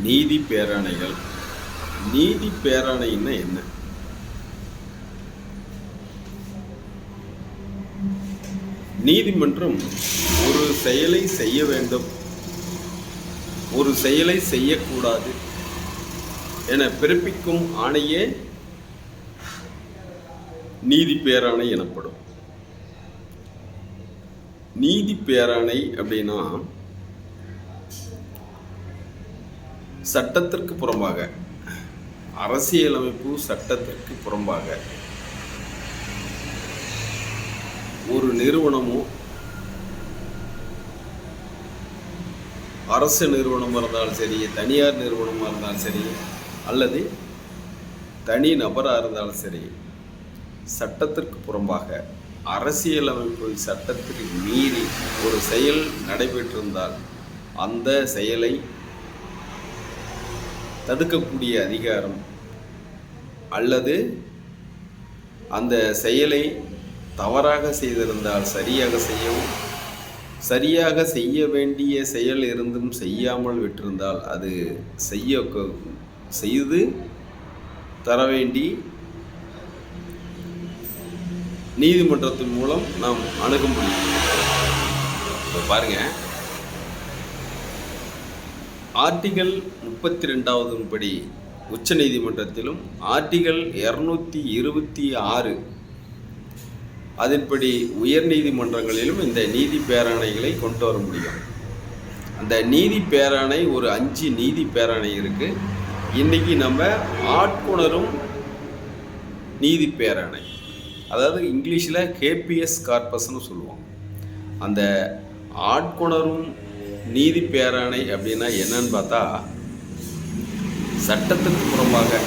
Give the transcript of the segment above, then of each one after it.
நீதி பேராணைகள். நீதி பேரணைன்னா என்ன? நீதிமன்றம் ஒரு செயலை செய்ய வேண்டும். ஒரு செயலை செய்யக்கூடாது என பிறப்பிக்கும் ஆணையே நீதி பேராணை எனப்படும். நீதி பேராணை அப்படின்னா சட்டத்திற்கு புறம்பாக அரசியலமைப்பு சட்டத்திற்கு புறம்பாக ஒரு நிறுவனமோ அரசு நிறுவனமாக இருந்தாலும் சரி தனியார் நிறுவனமாக இருந்தாலும் சரி அல்லது தனி நபராக இருந்தாலும் சரி சட்டத்திற்கு புறம்பாக அரசியலமைப்பு சட்டத்திற்கு மீறி ஒரு செயல் நடைபெற்றிருந்தால் அந்த செயலை தடுக்கக்கூடிய அதிகாரம் அல்லது அந்த செயலை தவறாக செய்திருந்தால் சரியாக செய்யவும் சரியாக செய்ய வேண்டிய செயல் இருந்தும் செய்யாமல் விட்டிருந்தால் அது செய்ய செய்து தர வேண்டி நீதிமன்றத்தின் மூலம் நாம் அணுக முடியும் இப்போ பாருங்க. ஆர்டிகல் முப்பத்தி ரெண்டாவதும் படி உச்ச நீதிமன்றத்திலும் ஆர்டிகல் இரநூத்தி இருபத்தி ஆறு அதன்படி உயர் நீதிமன்றங்களிலும் இந்த நீதி பேராணைகளை கொண்டு வர முடியும். அந்த நீதி பேராணை ஒரு அஞ்சு நீதி பேராணை இருக்கு. இன்னைக்கு நம்ம ஆட்கொணரும் நீதி பேராணை. அதாவது இங்கிலீஷில் கேபிஎஸ் கார்பஸ்னு சொல்லுவோம். அந்த ஆட்கொணரும் நீதி பேராணை அப்படின்னா என்னன்னு பார்த்தா சட்டத்துக்கு புறம்பாக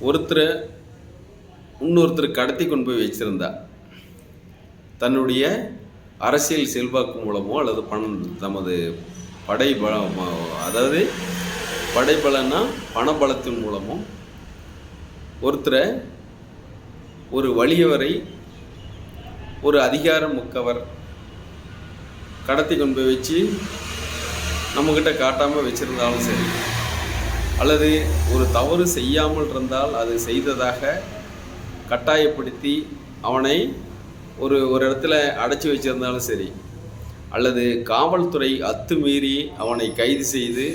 ஒருத்தரை இன்னொருத்தர் கடத்தி கொண்டு போய் வச்சுருந்தா தன்னுடைய அரசியல் செல்வாக்கு மூலமோ அல்லது பணம் தமது படை பலம் அதாவது படைபலன்னா பணபலத்தின் மூலமோ ஒருத்தரை ஒரு வலியவரை ஒரு அதிகாரம் முக்கவர் கடத்தி கொண்டு போய் வச்சு நம்மக்கிட்ட காட்டாமல் வச்சுருந்தாலும் சரி. அல்லது ஒரு தவறு செய்யாமல் இருந்தால் அது செய்ததாக கட்டாயப்படுத்தி அவனை ஒரு ஒரு இடத்துல அடைச்சி வச்சிருந்தாலும் சரி. அல்லது காவல்துறை அத்துமீறி அவனை கைது செய்து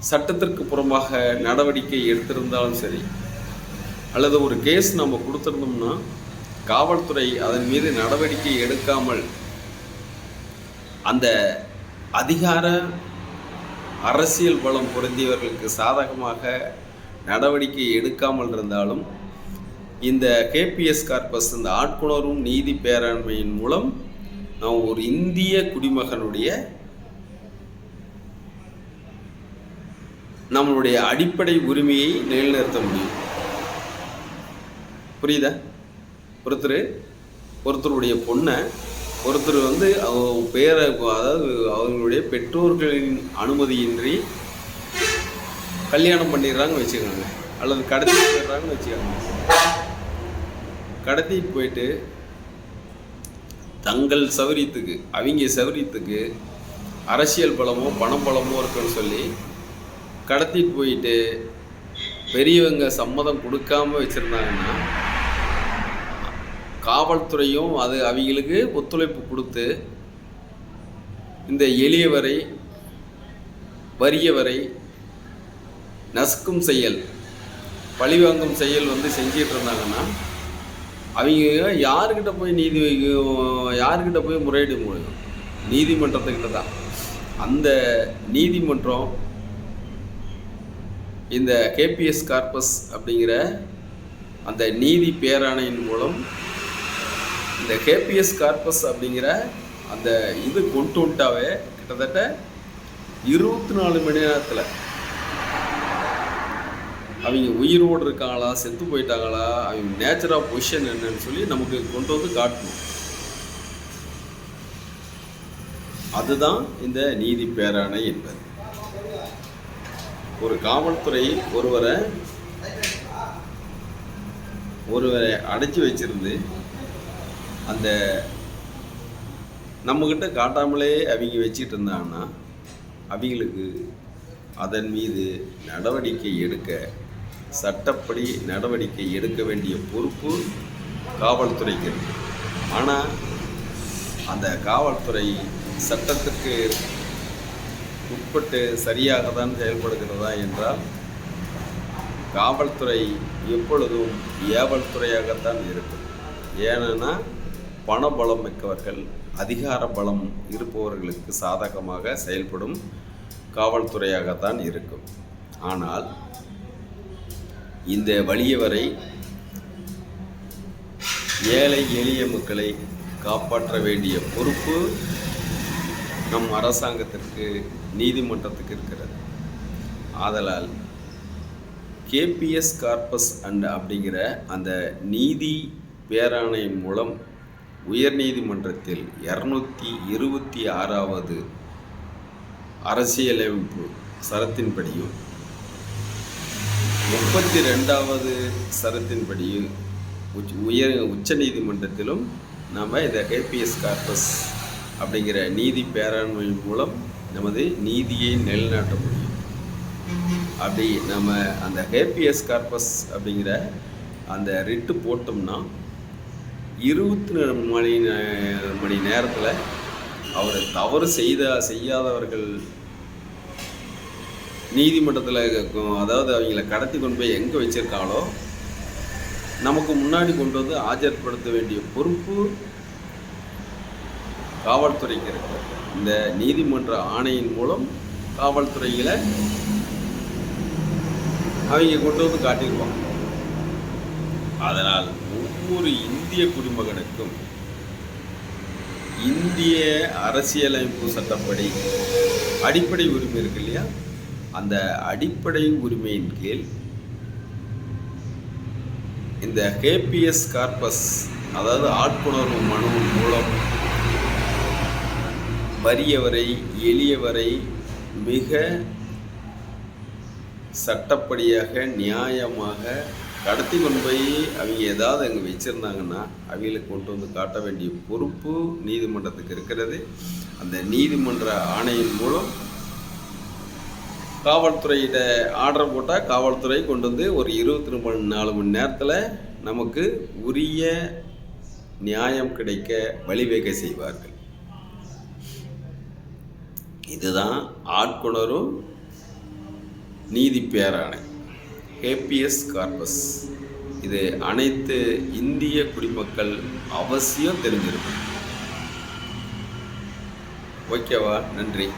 சட்டத்திற்கு புறம்பாக நடவடிக்கை எடுத்திருந்தாலும் சரி. அல்லது ஒரு கேஸ் நம்ம கொடுத்துருந்தோம்னா காவல்துறை அதன் மீது நடவடிக்கை எடுக்காமல் அந்த அதிகார அரசியல் பலம் பொருந்தியவர்களுக்கு சாதகமாக நடவடிக்கை எடுக்காமல் இருந்தாலும் இந்த கேபிஎஸ் கார்பஸ் இந்த ஆட்குணரும் நீதி பேராண்மையின் மூலம் நாம் ஒரு இந்திய குடிமகனுடைய நம்மளுடைய அடிப்படை உரிமையை நிலைநிறுத்த முடியும். புரியுதா? ஒருத்தர் ஒருத்தருடைய பொண்ணை ஒருத்தர் வந்து அவங்க பேரை அதாவது அவங்களுடைய பெற்றோர்களின் அனுமதியின்றி கல்யாணம் பண்ணிடுறாங்கன்னு வச்சுக்கோங்க. அல்லது கடத்தி போயிடுறாங்கன்னு வச்சுக்கோங்க. கடத்தி போயிட்டு தங்கள் சௌரியத்துக்கு அவங்க சௌரியத்துக்கு அரசியல் பலமோ பணம் பலமோ இருக்குன்னு சொல்லி கடத்திட்டு போயிட்டு பெரியவங்க சம்மதம் கொடுக்காம வச்சுருந்தாங்கன்னா காவல்துறையும் அது அவங்களுக்கு ஒத்துழைப்பு கொடுத்து இந்த எளியவரை வறியவரை நசுக்கும் செயல் பழிவாங்கும் செயல் வந்து செஞ்சிட்டு இருந்தாங்கன்னா அவங்க யாருக்கிட்ட போய் நீதி யாருக்கிட்ட போய் முறையிட முடியும்? நீதிமன்றத்துக்கிட்ட தான். அந்த நீதிமன்றம் இந்த கேபிஎஸ் கார்பஸ் அப்படிங்கிற அந்த நீதி பேராணையின் மூலம் இந்த கேபிஎஸ் கார்பஸ் அப்படிங்கிற அந்த இது கொண்டு வந்துட்டாவே கிட்டத்தட்ட இருபத்தி நாலு மணி நேரத்தில். அவங்க உயிரோடு இருக்காங்களா செத்து போயிட்டாங்களா அவங்க நேச்சர் ஆஃப் பொசிஷன் என்னன்னு சொல்லி நமக்கு கொண்டு வந்து காட்டணும். அதுதான் இந்த நீதி பேராணை என்பது. ஒரு காவல்துறை ஒருவரை ஒருவரை அடைச்சி வச்சிருந்து அந்த நம்மக்கிட்ட காட்டாமலே அவங்க வச்சிட்டு இருந்தாங்கன்னா அவங்களுக்கு அதன் மீது நடவடிக்கை எடுக்க சட்டப்படி நடவடிக்கை எடுக்க வேண்டிய பொறுப்பு காவல்துறைக்கு இருக்கு. ஆனால் அந்த காவல்துறை சட்டத்துக்கு உட்பட்டு சரியாக தான் செயல்படுகிறதா என்றால் காவல்துறை எப்பொழுதும் ஏவல் துறையாகத்தான் இருக்கும். ஏன்னா பணபலம் மிக்கவர்கள் அதிகார பலம் இருப்பவர்களுக்கு சாதகமாக செயல்படும் காவல்துறையாகத்தான் இருக்கும். ஆனால் இந்த வலியவரை ஏழை எளிய மக்களை காப்பாற்ற வேண்டிய பொறுப்பு நம் அரசாங்கத்திற்கு நீதிமன்றத்துக்கு இருக்கிறது. ஆதலால் கேபிஎஸ் கார்பஸ் அண்ட் அப்படிங்கிற அந்த நீதி பேராணை மூலம் உயர்நீதிமன்றத்தில் இரநூத்தி இருபத்தி ஆறாவது அரசியலமைப்பு சரத்தின்படியும் முப்பத்தி ரெண்டாவது சரத்தின்படியும் உச் உயர் உச்ச நீதிமன்றத்திலும் நம்ம இந்த கேபிஎஸ் கார்பஸ் அப்படிங்கிற நீதி பேராண்மை மூலம் நமது நீதியை நிலைநாட்ட முடியும். அப்படி நம்ம அந்த ஹேபிஎஸ் கார்பஸ் அப்படிங்கிற அந்த ரிட்டு போட்டோம்னா இருபத்தி நாலு மணி மணி நேரத்தில் அவர் தவறு செய்த செய்யாதவர்கள் நீதிமன்றத்தில் அதாவது அவங்கள கடத்தி கொண்டு போய் எங்கே வச்சிருக்காங்களோ நமக்கு முன்னாடி கொண்டு வந்து ஆஜர்படுத்த வேண்டிய பொறுப்பு காவல்துறைக்கு இருக்கு. இந்த நீதிமன்ற ஆணையின் மூலம் காவல்துறையில் அவங்க கொண்டு வந்து காட்டிடுவாங்க அதனால் ஒவ்வொரு இந்திய குடிமகனுக்கும் இந்திய அரசியலமைப்பு சட்டப்படி அடிப்படை உரிமை இருக்கு இல்லையா? அந்த அடிப்படை உரிமையின் கீழ் இந்த கேபிஎஸ் கார்பஸ் அதாவது ஆட்புணர்வு மனு மூலம் வறியவரை எளியவரை மிக சட்டப்படியாக நியாயமாக கடத்தி கொண்டு போய் அவங்க ஏதாவது அங்கே வச்சுருந்தாங்கன்னா அவங்களுக்கு கொண்டு வந்து காட்ட வேண்டிய பொறுப்பு நீதிமன்றத்துக்கு இருக்கிறது. அந்த நீதிமன்ற ஆணையின் மூலம் காவல்துறையிட ஆர்டர் போட்டால் காவல்துறை கொண்டு வந்து ஒரு இருபத்தி ரெண்டு நாலு மணி நேரத்தில் நமக்கு உரிய நியாயம் கிடைக்க வழிவகை செய்வார்கள். இதுதான் ஆட்கொணரும் நீதி பேராணை. ஹேப்பியஸ் கார்பஸ் இது அனைத்து இந்திய குடிமக்கள் அவசியம் தெரிஞ்சிருக்கும். ஓகேவா? நன்றி.